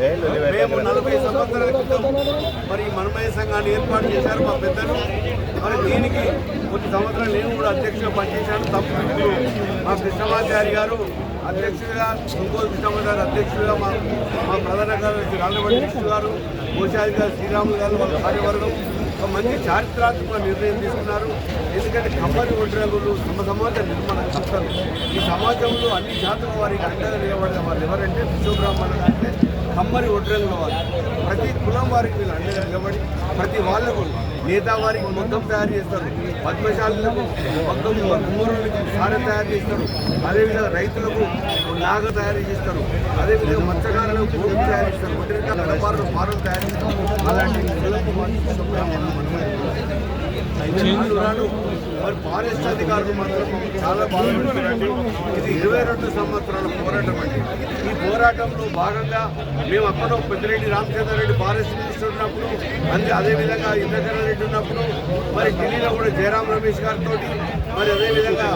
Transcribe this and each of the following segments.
మేము నలభై సంవత్సరాల క్రితం మరి ఈ మనమయ సంఘాన్ని ఏర్పాటు చేశారు మా పెద్దలు. మరి దీనికి కొన్ని సంవత్సరాలు నేను కూడా అధ్యక్షుడు పనిచేశాను. తప్పుడు మా కృష్ణమాచారి గారు అధ్యక్షుడిగా ఇంకోటి కృష్ణమాచారి అధ్యక్షుడిగా మా మా ప్రధాన కార్యదర్శి రాళ్ళబడి కృష్ణ గారు కోశాధికారి శ్రీరాములు గారు వాళ్ళ కార్యవర్గం. ఒక మంచి చారిత్రాత్మక నిర్ణయం తీసుకున్నారు. ఎందుకంటే కమ్మరి ఒడ్రంగులు తమ సమాజ నిర్మాణ కర్తలు ఈ సమాజంలో అన్ని జాతుల వారికి అండగా నిలబడిన వాళ్ళు ఎవరంటే విశ్వబ్రాహ్మణులు అంటే కమ్మరి ఒడ్రంగుల వారు కులం వారికి వీళ్ళు అండగా నిలబడి ప్రతి వాళ్ళకు నేతా వారికి మొత్తం తయారు చేస్తారు. పద్మశాలకు మొత్తం కుమ్మరులకు సారె తయారు చేస్తారు. అదేవిధంగా రైతులకు నాగ తయారు చేస్తారు. అదేవిధంగా మత్స్యకారులకు భూమి తయారు చేస్తారు. ఒంటరిగా వ్యాపారులు తయారు చేస్తారు. అలాంటి కులకు రాను మరి ఫారెస్ట్ అధికారులు మాత్రం చాలా బాధపడుతున్నారండి ఇది ఇరవై రెండు సంవత్సరాల పోరాటం అండి ఈ పోరాటంలో భాగంగా మేము అక్కడ పెద్దిరెడ్డి రామచంద్రారెడ్డి ఫారెస్ట్ మినిస్టర్ ఉన్నప్పుడు అంతే అదేవిధంగా ఇంద్రకరణ్ రెడ్డి ఉన్నప్పుడు మరి ఢిల్లీలో కూడా జయరాం రమేష్ గారితో మరి అదేవిధంగా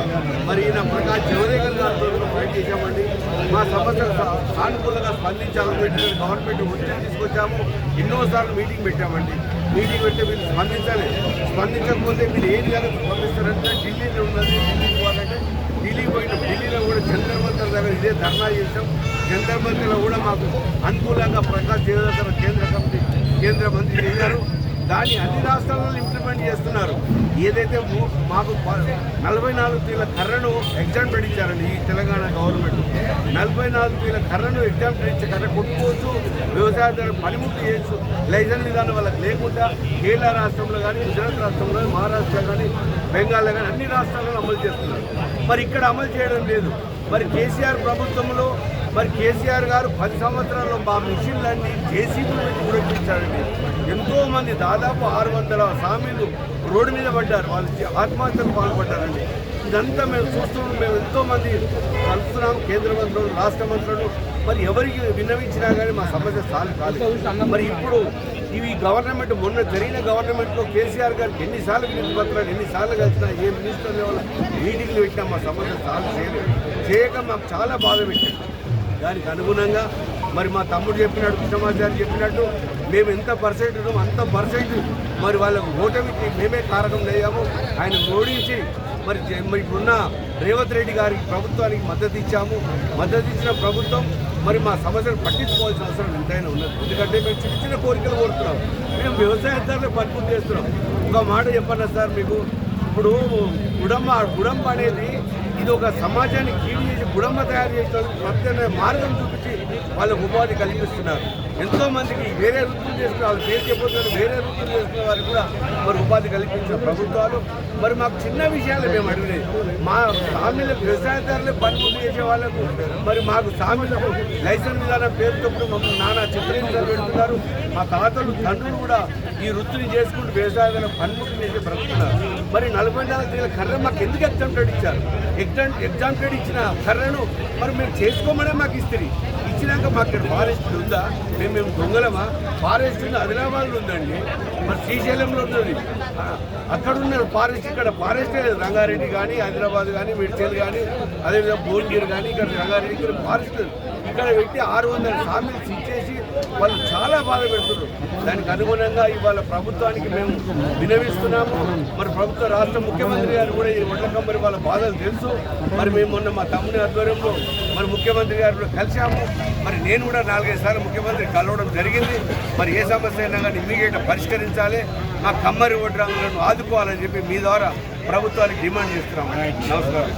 మరి ఈయన ప్రకాష్ జవదేకర్ గారితో ఫైట్ చేశామండి మా సమస్యలు సానుకూలంగా స్పందించాలని చెప్పి గవర్నమెంట్ ఒత్తిడి తీసుకొచ్చాము ఎన్నోసార్లు మీటింగ్ పెట్టామండి మీటింగ్ పెడితే మీరు స్పందించాలి. స్పందించకపోతే మీరు ఏం విధంగా స్పందిస్తారంటే ఢిల్లీలో ఉన్నది ఢిల్లీకి పోవాలంటే ఢిల్లీ పోయిన. ఢిల్లీలో కూడా జంతర్ మంతర్ దగ్గర ఇదే ధర్నా చేసాం జంతర్ మంత్రిలో కూడా మాకు అనుకూలంగా ప్రకాశ్ జయవర్ధన కేంద్ర కమిటీ కేంద్ర మంత్రి చేశారు. దాన్ని అన్ని రాష్ట్రాలలో ఇంప్లిమెంట్ చేస్తున్నారు. ఏదైతే మాకు నలభై నాలుగు తీల కర్రను ఎగ్జామ్ పెట్టించారండి ఈ తెలంగాణ గవర్నమెంట్. నలభై నాలుగు వేల కర్రను ఎగ్జామ్ పెట్టించే కర్ర కొట్టుకోవచ్చు. వ్యవసాయదారు పనిముట్లు చేయొచ్చు. లైసెన్స్ విధానం వాళ్ళకి లేకుండా కేరళ రాష్ట్రంలో కానీ గుజరాత్ రాష్ట్రంలో కానీ మహారాష్ట్ర కానీ బెంగాల్లో కానీ అన్ని రాష్ట్రాల్లో అమలు చేస్తున్నారు. మరి ఇక్కడ అమలు చేయడం లేదు. మరి కేసీఆర్ ప్రభుత్వంలో మరి కేసీఆర్ గారు పది సంవత్సరాల్లో మా మిషన్లన్నీ జేసీబీలు పెట్టి ఎంతోమంది దాదాపు ఆరు వందల సామీలు రోడ్డు మీద పడ్డారు. వాళ్ళు ఆత్మహత్యకు పాల్పడ్డారండి. ఇదంతా మేము చూస్తున్నాం. మేము ఎంతో మంది కలుస్తున్నాం కేంద్ర మంత్రులు రాష్ట్ర మంత్రులు. మరి ఎవరికి విన్నవించినా కానీ మా సమస్య సాల్వ్ కాలేదు మరి ఇప్పుడు ఇవి గవర్నమెంట్ మొన్న జరిగిన గవర్నమెంట్లో కేసీఆర్ గారికి ఎన్నిసార్లు వినతి పత్రాలు ఎన్నిసార్లు కలిసినా ఏ మినిస్టర్ లెవెల్ మీటింగ్లు పెట్టినా మా సమస్య సాల్వ్ చేయలేదు. చేయక మాకు చాలా బాధ పెట్టారు. దానికి అనుగుణంగా మరి మా తమ్ముడు చెప్పినట్టు కృష్ణమాచారి చెప్పినట్టు మేము ఎంత పర్సెంట్ ఉన్నాం అంత పర్సెంట్ మరి వాళ్ళకు ఓటమికి మేమే కారకం లేము ఆయన ఓడించి మరి మరి ఇప్పుడున్న రేవంత్ రెడ్డి గారికి ప్రభుత్వానికి మద్దతు ఇచ్చాము. మద్దతు ఇచ్చిన ప్రభుత్వం మరి మా సమస్యను పట్టించుకోవాల్సిన అవసరం ఎంతైనా ఉన్నది. ఎందుకంటే మేము చిన్న చిన్న కోరికలు కోరుతున్నాం. మేము వ్యవసాయదారులు పట్టుకుని చేస్తున్నాం. ఒక మాట చెప్పన్నా సార్ మీకు? ఇప్పుడు గుడమ్మ గుడమ్మ అనేది ఇది ఒక సమాజాన్ని కీడు గుడమ్మ తయారు చేసిన ప్రత్యేక మార్గం చూపించి వాళ్ళకు ఉపాధి కల్పిస్తున్నారు. ఎంతో మందికి వేరే వృత్తులు చేసుకున్న వాళ్ళు పేరు చెప్పొద్దని వేరే వృత్తులు చేసుకున్న వారికి కూడా మరి ఉపాధి కల్పించిన ప్రభుత్వాలు. మరి మాకు చిన్న విషయాలు మేము అడిగినాయి మా సామీల వ్యవసాయదారులు పనిముట్లు చేసే వాళ్ళకు మరి మాకు సామీల లైసెన్స్ విధానం పేరుతో మమ్మల్ని నానా చిత్రహింసలు పెడుతున్నారు. మా తాతలు తండ్రులు కూడా ఈ వృత్తిని చేసుకుంటూ వ్యవసాయదారులు పనిముట్లు చేసే బ్రతుకుతున్నారు. మరి నలభై నాలుగు కర్ర మాకు ఎందుకు ఎగ్జామ్ ట్రేడ్ ఇచ్చారు? ఎగ్జామ్ ఎగ్జామ్ ట్రేడ్ ఇచ్చిన కర్రను మరి మేము చేసుకోమనే మాకు ఇస్తుంది ఇచ్చినాక మాకు ఇక్కడ ఫారెస్ట్ ఉందా? మేము మేము దొంగలమా? ఫారెస్ట్ ఉంది? ఆదిలాబాద్లో ఉందండి. మరి శ్రీశైలంలో ఉన్నది. అక్కడ ఉన్న ఫారెస్ట్ ఇక్కడ ఫారెస్ట్ లేదు. రంగారెడ్డి కానీ హైదరాబాద్ కానీ మిడ్చల్ కానీ అదేవిధంగా భువనగిరి కానీ ఇక్కడ రంగారెడ్డి ఇక్కడ ఫారెస్ట్ లేదు. ఇక్కడ పెట్టి ఆరు వందల సామీలు ఇచ్చేసి వాళ్ళు బాధ పెడుతున్నారు. దానికి అనుగుణంగా ఇవాళ ప్రభుత్వానికి మేము వినవిస్తున్నాము. మరి ప్రభుత్వ రాష్ట్ర ముఖ్యమంత్రి గారు కూడా ఈ ఒడ్ల కంపెనీ వాళ్ళ బాధలు తెలుసు. మరి మేము మొన్న మా తమ్ముని ఆధ్వర్యంలో మరి ముఖ్యమంత్రి గారు కలిసాము కలిశాము. మరి నేను కూడా నాలుగైదు సార్లు ముఖ్యమంత్రి కలవడం జరిగింది. మరి ఏ సమస్య అయినా కానీ ఇమీడియట్గా పరిష్కరించాలి. మా కమ్మరి ఓటు ఆదుకోవాలని చెప్పి మీ ద్వారా ప్రభుత్వానికి డిమాండ్ చేస్తున్నాము. నమస్కారం.